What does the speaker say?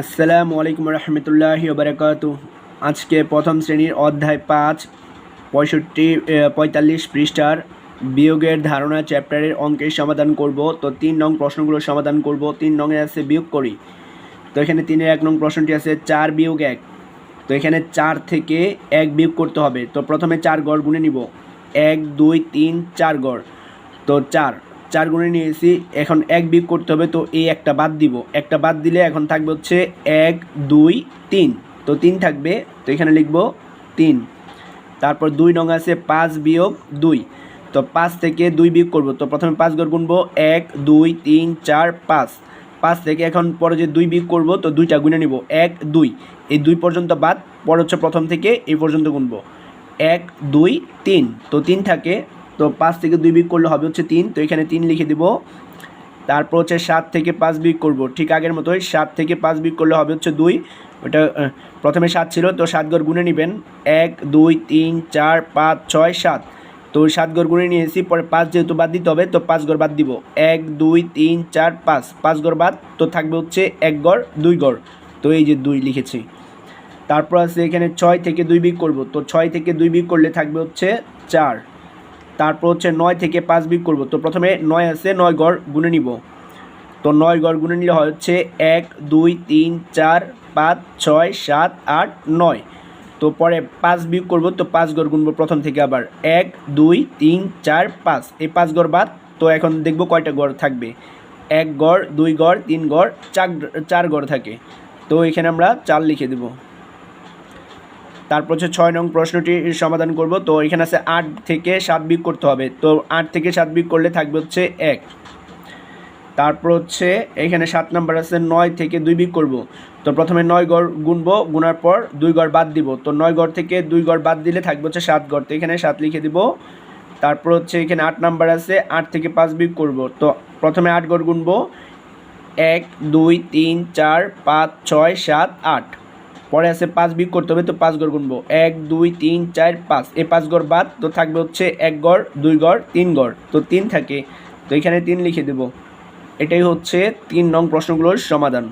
আসসালামু আলাইকুম রহমতুল্লাহ বারকাত। আজকে প্রথম শ্রেণির অধ্যায় পাঁচ, পঁয়ষট্টি পঁয়তাল্লিশ পৃষ্ঠার বিয়োগের ধারণা চ্যাপ্টারের অঙ্কের সমাধান করব। তো তিন নং প্রশ্নগুলো সমাধান করব। তিন নংয়ে আছে বিয়োগ করি। তো এখানে তিনের এক নং প্রশ্নটি আছে চার বিয়োগ এক। তো এখানে চার থেকে এক বিয়োগ করতে হবে। তো প্রথমে চার গড় গুনে নিব। এক, দুই, তিন, চার গড়। তো চার। চার গুণে নিয়েছি, এখন এক বিয়োগ করতে হবে, তো এই একটা বাদ দিব। একটা বাদ দিলে এখন থাকবে হচ্ছে এক, দুই, তিন। তো তিন থাকবে, তো এখানে লিখব তিন। তারপর দুই নং আছে পাঁচ বিয়োগ দুই। তো পাঁচ থেকে দুই বিয়োগ করব, তো প্রথমে পাঁচ গড় গুনবো, এক, দুই, তিন, চার, পাঁচ। পাঁচ থেকে এখন পরে যে দুই বিয়োগ করব, তো দুইটা গুনে নিব, এক, দুই। এই দুই পর্যন্ত বাদ, পরে হচ্ছে প্রথম থেকে এই পর্যন্ত গুনবো। এক, দুই, তিন। তো তিন থাকে তো পাঁচ থেকে দুই বিয়োগ করলে হবে হচ্ছে তিন। তো এখানে তিন লিখে দিব। তারপর হচ্ছে সাত থেকে পাঁচ বিয়োগ করব। ঠিক আগের মতোই সাত থেকে পাঁচ বিয়োগ করলে হবে হচ্ছে দুই। ওটা প্রথমে সাত ছিল, তো সাত গড় গুনে নেবেন। এক, দুই, তিন, চার, পাঁচ, ছয়, সাত। তো সাত গড় গুনে নিয়েছি, পরে পাঁচ যেহেতু বাদ দিতে হবে, তো পাঁচ গড় বাদ দিব। এক, দুই, তিন, চার, পাঁচ। পাঁচ গড় বাদ, তো থাকবে হচ্ছে এক গড় দুই গড় তো এই যে দুই লিখেছি। তারপর আছে এখানে ছয় থেকে দুই বিয়োগ করব। তো ছয় থেকে দুই বিয়োগ করলে থাকবে হচ্ছে চার। তারপর হচ্ছে নয় থেকে পাঁচ বিয়োগ করব। তো প্রথমে নয় আছে, নয় গড় গুনে নিব। তো নয় গড় গুনে নিলে হচ্ছে এক, দুই, তিন, চার, পাঁচ, ছয়, সাত, আট, নয়। তো পরে পাঁচ বিয়োগ করব, তো পাঁচ গড় গুনবো প্রথম থেকে আবার। এক, দুই, তিন, চার, পাঁচ। এই পাঁচ গড় বাদ, তো এখন দেখব কয়টা গড় থাকবে। এক গড়, দুই গড়, তিন গড়, চার চার গড় থাকে। তো এখানে আমরা চার লিখে দেবো। তারপর হচ্ছে ছয় নং প্রশ্নটির সমাধান করব। তো এখানে আছে আট থেকে সাত বিয়োগ করতে হবে। তো আট থেকে সাত বিয়োগ করলে থাকবে হচ্ছে এক। তারপর হচ্ছে এখানে সাত নাম্বার আছে নয় থেকে দুই বিয়োগ করব। তো প্রথমে নয় গড় গুনবো, গুনার পর দুই গড় বাদ দিব। তো নয় গড় থেকে দুই গড় বাদ দিলে থাকবে হচ্ছে সাত গড়। তো এখানে সাত লিখে দিব। তারপর হচ্ছে এখানে আট নাম্বার আছে আট থেকে পাঁচ বিয়োগ করব। তো প্রথমে আট গড় গুনবো। এক, দুই, তিন, চার, পাঁচ, ছয়, সাত, আট। পরে আছে পাঁচ বিয়োগ করতে হবে, তো পাঁচ গড় গুনবো। এক, দুই, তিন, চার, পাঁচ। এই পাঁচ গড় বাদ তো থাকবে হচ্ছে এক গড়, দুই গড়, তিন গড়। তো তিন থাকে। তো এখানে তিন লিখে দেব। এটাই হচ্ছে তিন নং প্রশ্নগুলোর সমাধান।